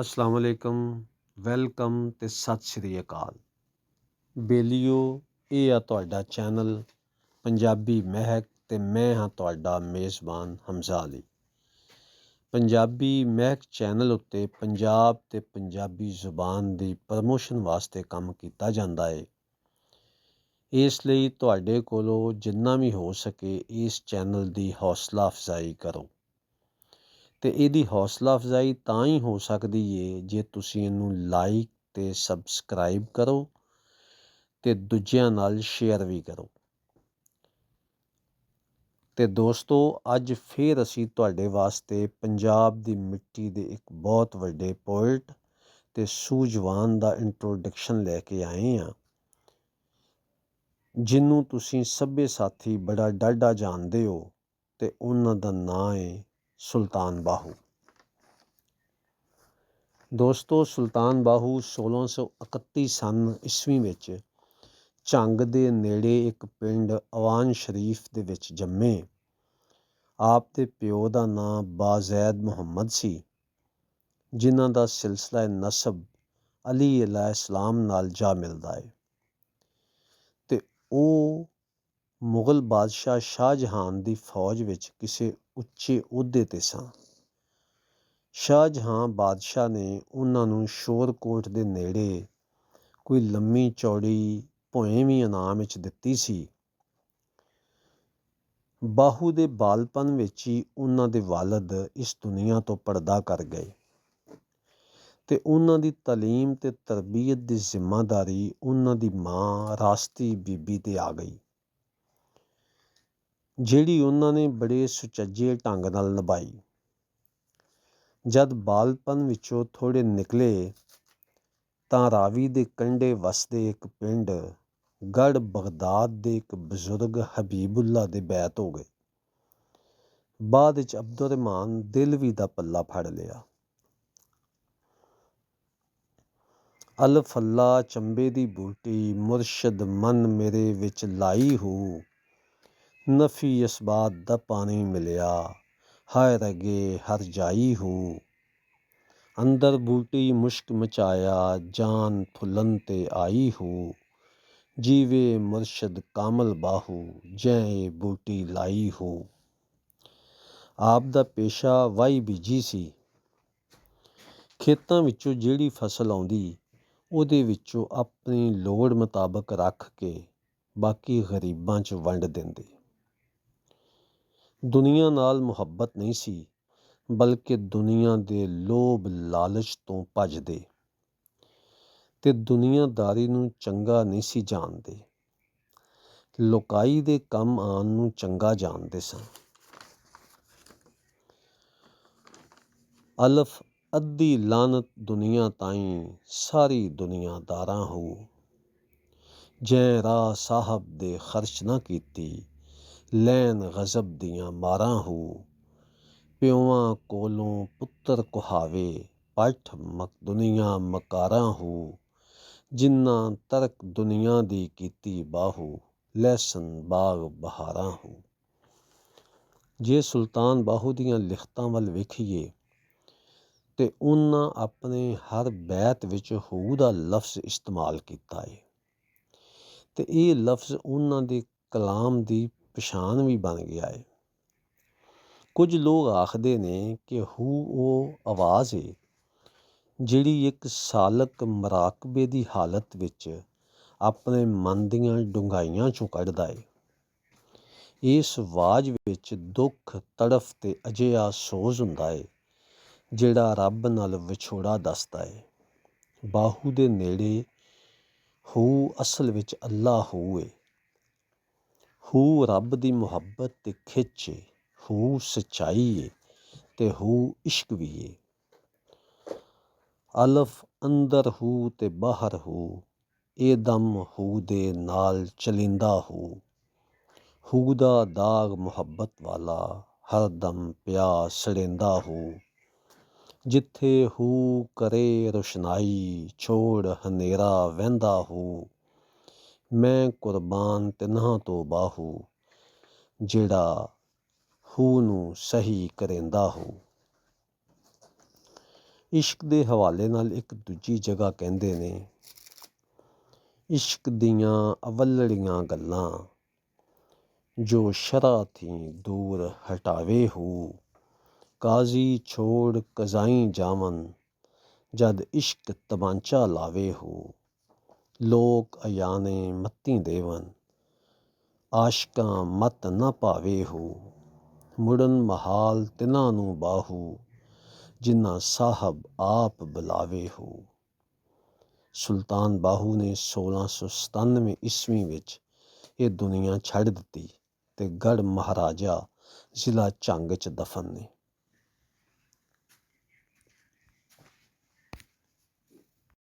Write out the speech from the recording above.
ਅਸਲਾਮ ਵਾਲੇਕਮ welcome ਤੇ ਸਤਿ ਸ਼੍ਰੀ ਅਕਾਲ। ਬੇਲੀਓ, ਇਹ ਆ ਤੁਹਾਡਾ ਚੈਨਲ ਪੰਜਾਬੀ ਮਹਿਕ ਤੇ ਮੈਂ ਹਾਂ ਤੁਹਾਡਾ ਮੇਜ਼ਬਾਨ ਹਮਜ਼ਾ ਅਲੀ। ਪੰਜਾਬੀ ਮਹਿਕ ਚੈਨਲ ਉੱਤੇ ਪੰਜਾਬ ਤੇ ਪੰਜਾਬੀ ਜ਼ੁਬਾਨ ਦੀ ਪ੍ਰਮੋਸ਼ਨ ਵਾਸਤੇ ਕੰਮ ਕੀਤਾ ਜਾਂਦਾ ਹੈ ਇਸ ਲਈ ਤੁਹਾਡੇ ਕੋਲੋਂ ਜਿੰਨਾ ਵੀ ਹੋ ਸਕੇ ਇਸ ਚੈਨਲ ਦੀ ਹੌਸਲਾ ਅਫਜ਼ਾਈ ਕਰੋ। ਅਤੇ ਇਹਦੀ ਹੌਸਲਾ ਅਫਜ਼ਾਈ ਤਾਂ ਹੀ ਹੋ ਸਕਦੀ ਹੈ ਜੇ ਤੁਸੀਂ ਇਹਨੂੰ ਲਾਈਕ ਅਤੇ ਸਬਸਕ੍ਰਾਈਬ ਕਰੋ ਅਤੇ ਦੂਜਿਆਂ ਨਾਲ ਸ਼ੇਅਰ ਵੀ ਕਰੋ। ਅਤੇ ਦੋਸਤੋ, ਅੱਜ ਫਿਰ ਅਸੀਂ ਤੁਹਾਡੇ ਵਾਸਤੇ ਪੰਜਾਬ ਦੀ ਮਿੱਟੀ ਦੇ ਇੱਕ ਬਹੁਤ ਵੱਡੇ ਪੋਇਟ ਅਤੇ ਸੂਝਵਾਨ ਦਾ ਇੰਟਰੋਡਕਸ਼ਨ ਲੈ ਕੇ ਆਏ ਹਾਂ। ਜਿਹਨੂੰ ਤੁਸੀਂ ਸਭੇ ਸਾਥੀ ਬੜਾ ਡਾਢਾ ਜਾਣਦੇ ਹੋ ਅਤੇ ਉਹਨਾਂ ਦਾ ਨਾਂ ਹੈ ਸੁਲਤਾਨ ਬਾਹੂ। ਦੋਸਤੋ, ਸੁਲਤਾਨ ਬਾਹੂ 1631 ਸਨ ਈਸਵੀ ਵਿੱਚ ਝੰਗ ਦੇ ਨੇੜੇ ਇੱਕ ਪਿੰਡ ਅਵਾਨ ਸ਼ਰੀਫ ਦੇ ਵਿੱਚ ਜੰਮੇ। ਆਪ ਦੇ ਪਿਓ ਦਾ ਨਾਂ ਬਾਜ਼ੈਦ ਮੁਹੰਮਦ ਸੀ, ਜਿਨ੍ਹਾਂ ਦਾ ਸਿਲਸਿਲਾ ਨਸਬ ਅਲੀ ਅਲੈਹਿਸਲਾਮ ਨਾਲ ਜਾ ਮਿਲਦਾ ਹੈ ਤੇ ਉਹ ਮੁਗਲ ਬਾਦਸ਼ਾਹ ਸ਼ਾਹਜਹਾਂ ਦੀ ਫੌਜ ਵਿੱਚ ਕਿਸੇ ਉੱਚੇ ਅਹੁਦੇ ਤੇ ਸਨ। ਸ਼ਾਹਜਹਾਂ ਬਾਦਸ਼ਾਹ ਨੇ ਉਹਨਾਂ ਨੂੰ ਸ਼ੋਰਕੋਟ ਦੇ ਨੇੜੇ ਕੋਈ ਲੰਮੀ ਚੌੜੀ, ਭੋਇਵੀਂ ਇਨਾਮ ਵਿੱਚ ਦਿੱਤੀ ਸੀ। ਬਾਹੂ ਦੇ ਬਾਲਪਨ ਵਿੱਚ ਹੀ ਉਹਨਾਂ ਦੇ ਵਾਲਦ ਇਸ ਦੁਨੀਆ ਤੋਂ ਪਰਦਾ ਕਰ ਗਏ ਤੇ ਉਹਨਾਂ ਦੀ ਤਾਲੀਮ ਤੇ ਤਰਬੀਅਤ ਦੀ ਜ਼ਿੰਮੇਵਾਰੀ ਉਹਨਾਂ ਦੀ ਮਾਂ ਰਾਸਤੀ ਬੀਬੀ ਤੇ ਆ ਗਈ। ਜਿਹੜੀ ਉਹਨਾਂ ਨੇ ਬੜੇ ਸੁਚੱਜੇ ਢੰਗ ਨਾਲ ਨਿਭਾਈ। ਜਦ ਬਾਲਪਨ ਵਿੱਚੋਂ ਥੋੜ੍ਹੇ ਨਿਕਲੇ, ਤਾਂ ਰਾਵੀ ਦੇ ਕੰਢੇ ਵਸਦੇ ਇੱਕ ਪਿੰਡ ਗੜ ਬਗਦਾਦ ਦੇ ਇੱਕ ਬਜ਼ੁਰਗ ਹਬੀਬੁੱਲਾ ਦੇ ਬੈਤ ਹੋ ਗਏ। ਬਾਅਦ ਵਿੱਚ ਅਬਦੁਰਰਹਿਮਾਨ ਦਿਲਵੀ ਦਾ ਪੱਲਾ ਫੜ ਲਿਆ। ਅਲਫ ਅੱਲਾ ਚੰਬੇ ਦੀ ਬੂਟੀ ਮੁਰਸ਼ਦ ਮਨ ਮੇਰੇ ਵਿੱਚ ਲਾਈ ਹੋ ਨਫੀ ਇਸਬਾਤ ਦਾ ਪਾਣੀ ਮਿਲਿਆ, ਹਾਏ ਰਗੇ ਹਰ ਜਾਈ ਹੋ। ਅੰਦਰ ਬੂਟੀ ਮੁਸ਼ਕ ਮਚਾਇਆ, ਜਾਨ ਫੁੱਲਨ ਤੇ ਆਈ ਹੋ। ਜੀਵੇ ਮੁਰਸ਼ਦ ਕਾਮਲ ਬਾਹੂ, ਜੈ ਬੂਟੀ ਲਾਈ ਹੋ। ਆਪ ਦਾ ਪੇਸ਼ਾ ਵਾਈ ਬੀਜੀ ਸੀ। ਖੇਤਾਂ ਵਿੱਚੋਂ ਜਿਹੜੀ ਫਸਲ ਆਉਂਦੀ, ਉਹਦੇ ਵਿੱਚੋਂ ਆਪਣੀ ਲੋੜ ਮੁਤਾਬਕ ਰੱਖ ਕੇ ਬਾਕੀ ਗਰੀਬਾਂ 'ਚ ਵੰਡ ਦਿੰਦੇ। ਦੁਨੀਆ ਨਾਲ ਮੁਹੱਬਤ ਨਹੀਂ ਸੀ, ਬਲਕਿ ਦੁਨੀਆ ਦੇ ਲੋਭ ਲਾਲਚ ਤੋਂ ਭੱਜਦੇ ਤੇ ਦੁਨੀਆਦਾਰੀ ਨੂੰ ਚੰਗਾ ਨਹੀਂ ਸੀ ਜਾਣਦੇ। ਲੋਕਾਈ ਦੇ ਕੰਮ ਆਉਣ ਨੂੰ ਚੰਗਾ ਜਾਣਦੇ ਸਨ। ਅਲਫ, ਅੱਧੀ ਲਾਨਤ ਦੁਨੀਆ ਤਾਈਂ ਸਾਰੀ ਦੁਨੀਆਦਾਰਾਂ ਹੋ। ਜੈ ਰਾ ਸਾਹਿਬ ਦੇ ਖਰਚ ਨਾ ਕੀਤੀ। ਲੈਣ ਗਜ਼ਬ ਦੀਆਂ ਮਾਰਾਂ ਹੋ। ਪਿਓਾਂ ਕੋਲੋਂ ਪੁੱਤਰ ਕੁਹਾਵੇ, ਪਠ ਦੁਨੀਆ ਮਕਾਰਾਂ ਹੋ। ਜਿਨ੍ਹਾਂ ਤਰਕ ਦੁਨੀਆ ਦੀ ਕੀਤੀ ਬਾਹੂ, ਲੈਸਨ ਬਾਗ ਬਹਾਰਾਂ ਹੋ। ਜੇ ਸੁਲਤਾਨ ਬਾਹੂ ਦੀਆਂ ਲਿਖਤਾਂ ਵੱਲ ਵੇਖੀਏ, ਤੇ ਉਹਨਾਂ ਆਪਣੇ ਹਰ ਬੈਤ ਵਿੱਚ ਹੂ ਦਾ ਲਫ਼ਜ਼ ਇਸਤੇਮਾਲ ਕੀਤਾ ਹੈ ਤੇ ਇਹ ਲਫ਼ਜ਼ ਉਹਨਾਂ ਦੇ ਕਲਾਮ ਦੀ ਪਛਾਣ ਵੀ ਬਣ ਗਿਆ ਹੈ ਕੁਝ ਲੋਕ ਆਖਦੇ ਨੇ ਕਿ ਹੂ ਉਹ ਆਵਾਜ਼ ਹੈ ਜਿਹੜੀ ਇੱਕ ਸਾਲਕ ਮਰਾਕਬੇ ਦੀ ਹਾਲਤ ਵਿੱਚ ਆਪਣੇ ਮਨ ਦੀਆਂ ਡੁੰਗਾਈਆਂ ਚੋਂ ਕੱਢਦਾ ਹੈ ਇਸ ਆਵਾਜ਼ ਵਿੱਚ ਦੁੱਖ, ਤੜਫ ਤੇ ਅਜਿਹਾ ਸੋਜ਼ ਹੁੰਦਾ ਹੈ ਜਿਹੜਾ ਰੱਬ ਨਾਲ ਵਿਛੋੜਾ ਦੱਸਦਾ ਹੈ ਬਾਹੂ ਦੇ ਨੇੜੇ ਹੂ ਅਸਲ ਵਿੱਚ ਅੱਲਾ ਹੂ ਹੈ ਹੂ ਰੱਬ ਦੀ ਮੁਹੱਬਤ ਤੇ ਖਿੱਚ, ਹੈ ਹੂ ਸਚਾਈ ਹੈ ਤੇ ਹੂ ਇਸ਼ਕ ਵੀ ਹੈ ਅਲਫ ਅੰਦਰ ਹੂ ਤੇ ਬਾਹਰ ਹੂ ਇਹ ਦਮ ਹੂ ਦੇ ਨਾਲ ਚਲਿੰਦਾ ਹੂ। ਹੂ ਦਾ ਦਾਗ ਮੁਹੱਬਤ ਵਾਲਾ, ਹਰ ਦਮ ਪਿਆ ਸੜਿੰਦਾ ਹੂ। ਜਿੱਥੇ ਹੂ ਕਰੇ ਰੋਸ਼ਨਾਈ, ਛੋੜ ਹਨੇਰਾ ਵਹਿੰਦਾ ਹੂ। ਮੈਂ ਕੁਰਬਾਨ ਤਿਨਹਾਂ ਤੋਂ ਬਾਹੂ, ਜਿਹੜਾ ਹੂ ਨੂੰ ਸਹੀ ਕਰੇਂਦਾ ਹੋ। ਇਸ਼ਕ ਦੇ ਹਵਾਲੇ ਨਾਲ ਇੱਕ ਦੂਜੀ ਜਗ੍ਹਾ ਕਹਿੰਦੇ ਨੇ, ਇਸ਼ਕ ਦੀਆਂ ਅਵਲੜੀਆਂ ਗੱਲਾਂ, ਜੋ ਸ਼ਰਾ ਥੀ ਦੂਰ ਹਟਾਵੇ ਹੂ। ਕਾਜ਼ੀ ਛੋੜ ਕਜ਼ਾਈ ਜਾਵਨ, ਜਦ ਇਸ਼ਕ ਤਮਾਂਚਾ ਲਾਵੇ ਹੂ। ਲੋਕ ਅਯਾਨੇ ਮੱਤੀ ਦੇਵਨ, ਆਸ਼ਕਾਂ ਮਤ ਨਾ ਭਾਵੇ ਹੋ, ਮੁੜਨ ਮਹਾਲ ਤਿਨਾਂ ਨੂੰ ਬਾਹੂ ਜਿਨ੍ਹਾਂ ਸਾਹਿਬ ਆਪ ਬੁਲਾਵੇ ਹੋ। ਸੁਲਤਾਨ ਬਾਹੂ ਨੇ 1697 ਈਸਵੀ ਵਿੱਚ ਇਹ ਦੁਨੀਆ ਛੱਡ ਦਿੱਤੀ ਤੇ ਗੜ ਮਹਾਰਾਜਾ ਜ਼ਿਲ੍ਹਾ ਝੰਗ ਚ ਦਫਨ ਨੇ।